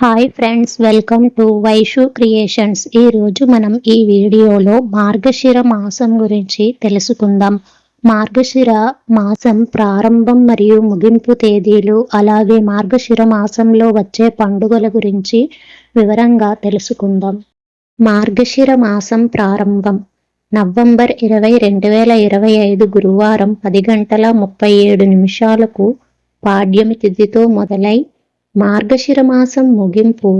Hi friends welcome to Vaishu creations ఈరోజు మనం ఈ వీడియోలో మార్గశిర మాసం గురించి తెలుసుకుందాం. మార్గశిర మాసం ప్రారంభం మరియు ముగింపు తేదీలు అలాగే మార్గశిర మాసంలో వచ్చే పండుగల గురించి వివరంగా తెలుసుకుందాం. మార్గశిర మాసం ప్రారంభం. నవంబర్ ఇరవై రెండు వేల ఇరవై ఐదు గురువారం పది గంటల ముప్పై ఏడు నిమిషాలకు పాడ్యమి తిథితో మొదలై మార్గశిర మాసం ముగింపు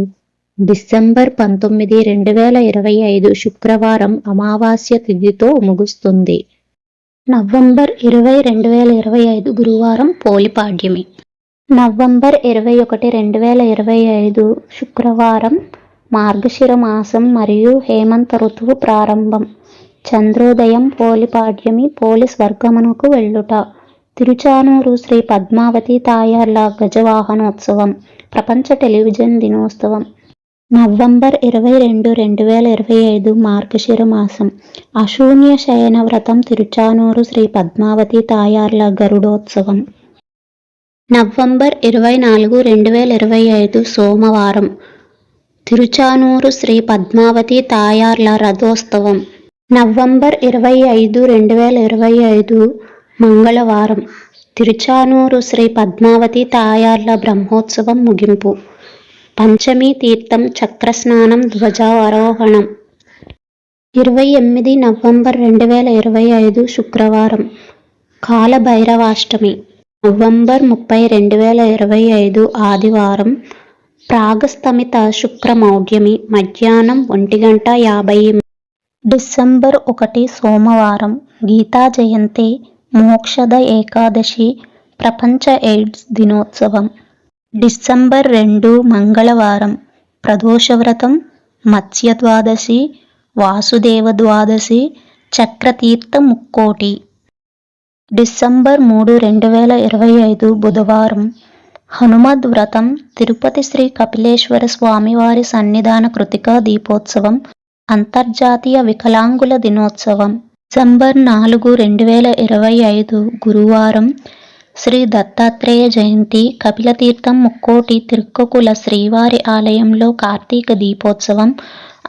డిసెంబర్ పంతొమ్మిది రెండు వేల ఇరవై ఐదు శుక్రవారం అమావాస్య తిథితో ముగుస్తుంది. నవంబర్ ఇరవై రెండు వేల ఇరవై ఐదు గురువారం పోలిపాడ్యమి నవంబర్ ఇరవై ఒకటి రెండు వేల ఇరవై ఐదు శుక్రవారం మార్గశిర మాసం మరియు హేమంత ఋతువు ప్రారంభం. చంద్రోదయం పోలిపాడ్యమి పోలి స్వర్గమునకు వెళ్ళుట. తిరుచానూరు శ్రీ పద్మావతి తాయార్ల గజవాహనోత్సవం ప్రపంచ టెలివిజన్ దినోత్సవం. నవంబర్ ఇరవై రెండు రెండు వేల ఇరవై ఐదు మార్గశిర మాసం అశూన్య శయన వ్రతం తిరుచానూరు శ్రీ పద్మావతి తాయార్ల గరుడోత్సవం. నవంబర్ ఇరవై నాలుగు రెండు వేల ఇరవై ఐదు సోమవారం. తిరుచానూరు శ్రీ పద్మావతి తాయార్ల రథోత్సవం. నవంబర్ ఇరవై ఐదు రెండు వేల ఇరవై ఐదు మంగళవారం తిరుచానూరు శ్రీ పద్మావతి తాయార్ల బ్రహ్మోత్సవం ముగింపు. పంచమి తీర్థం చక్రస్నానం ధ్వజారోహణం. ఇరవై ఎనిమిది నవంబర్ రెండు వేల ఇరవై ఐదు శుక్రవారం. కాలభైరవాష్టమి. నవంబర్ ముప్పై రెండు వేల ఇరవై ఐదు ఆదివారం. ప్రాగస్తమిత శుక్రమౌఢ్యమి మధ్యాహ్నం ఒంటి గంట యాభై డిసెంబర్ ఒకటి సోమవారం. గీతా జయంతి మోక్షద ఏకాదశి ప్రపంచ ఎయిడ్స్ దినోత్సవం. డిసెంబర్ రెండు మంగళవారం. ప్రదోషవ్రతం మత్స్య ద్వాదశి వాసుదేవ ద్వాదశి చక్రతీర్థ ముక్కోటి. డిసెంబర్ మూడు రెండు వేల ఇరవై ఐదు బుధవారం. హనుమద్ వ్రతం తిరుపతి శ్రీ కపిలేశ్వర స్వామివారి సన్నిధాన కృతికా దీపోత్సవం అంతర్జాతీయ వికలాంగుల దినోత్సవం. డిసెంబర్ నాలుగు రెండు వేల ఇరవై ఐదు గురువారం శ్రీ దత్తాత్రేయ జయంతి కపిలతీర్థం ముక్కోటి తిరుక్కకుల శ్రీవారి ఆలయంలో కార్తీక దీపోత్సవం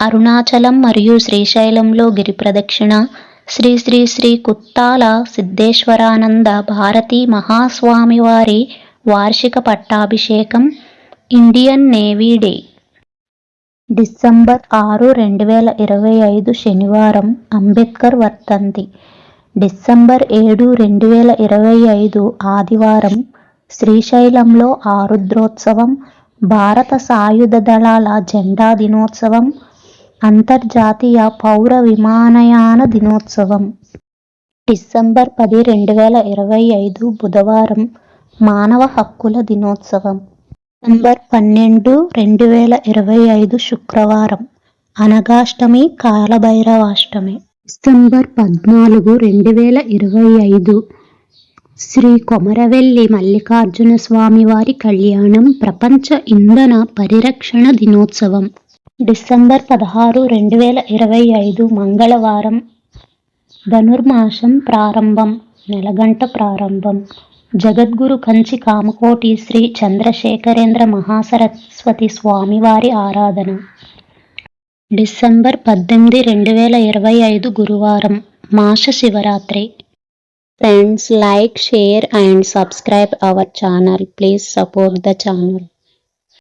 అరుణాచలం మరియు శ్రీశైలంలో గిరి ప్రదక్షిణ శ్రీ శ్రీ శ్రీ కుత్తాల సిద్ధేశ్వరానంద భారతీ మహాస్వామివారి వార్షిక పట్టాభిషేకం ఇండియన్ నేవీ డే. డిసెంబర్ ఆరు రెండు వేల ఇరవై ఐదు శనివారం అంబేద్కర్ వర్తంతి డిసెంబర్ ఏడు రెండు వేల ఇరవై ఐదు ఆదివారం శ్రీశైలంలో ఆరుద్రోత్సవం భారత సాయుధ దళాల జెండా దినోత్సవం అంతర్జాతీయ పౌర విమానయాన దినోత్సవం. డిసెంబర్ పది రెండు వేల ఇరవై ఐదు బుధవారం మానవ హక్కుల దినోత్సవం. డిసెంబర్ పన్నెండు రెండు వేల ఇరవై ఐదు శుక్రవారం. అనగాష్టమి కాలభైరవాష్టమి. డిసెంబర్ పద్నాలుగు రెండు వేల ఇరవై ఐదు. శ్రీ కొమరవెల్లి మల్లికార్జున స్వామి వారి కళ్యాణం ప్రపంచ ఇంధన పరిరక్షణ దినోత్సవం. డిసెంబర్ పదహారు రెండు వేల ఇరవై ఐదు మంగళవారం. ధనుర్మాసం ప్రారంభం నెలగంట ప్రారంభం. జగద్గురు కంచి కామకోటి శ్రీ చంద్రశేఖరేంద్ర మహాసరస్వతి స్వామివారి ఆరాధన. డిసెంబర్ పద్దెనిమిది రెండు వేల ఇరవై ఐదు గురువారం మాస Shivaratri. Friends like share and subscribe our channel. Please support the channel.